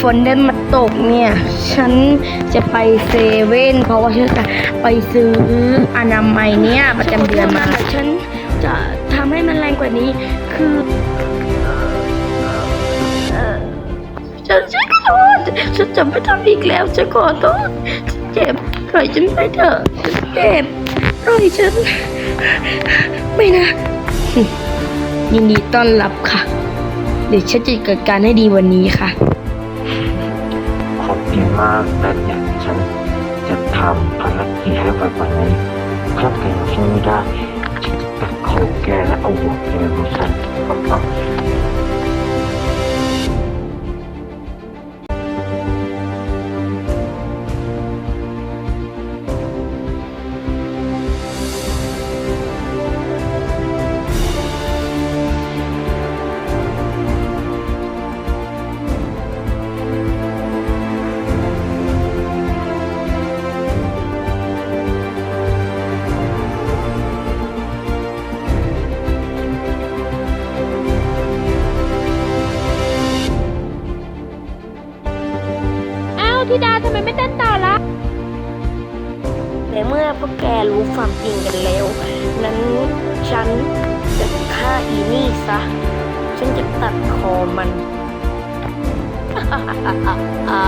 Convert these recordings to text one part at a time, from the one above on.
ฝนเดินมาตกเนี่ย ฉันจะไปเซเว่นเพราะว่าฉันจะไปซื้ออนามัยเนี่ยประจำเดือนมา ฉันจะทำให้มันแรงกว่านี้ คือฉันฉันขอโทษฉันจะไม่ทำอีกแล้วฉันขอโทษฉันเจ็บปล่อยฉันไปเถอะฉันเจ็บปล่อยฉัน ไม่นะ ยินดีต้อนรับค่ะ เดี๋ยวฉันจะจัดการให้ดีวันนี้ค่ะ มากแต่อย่างฉันจะทำภารกิจให้ไวกว่านี้ถ้าแกยังสู้ไม่ได้ฉันจะตัดคอแกและเอาหัวแกมาใส่กระเป๋า ธิดาทำไมไม่เต้นต่อละแต่เมื่อพวกแกรู้ความจริงกันแล้ว นั้นฉันจะฆ่าอีนี่ซะ ฉันจะตัดคอมันอ่า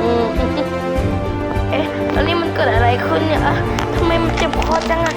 อืมเอ๊ะตอนนี้มันเกิดอะไรขึ้นเนี่ยอะทำไมมันเจ็บคอจังอะ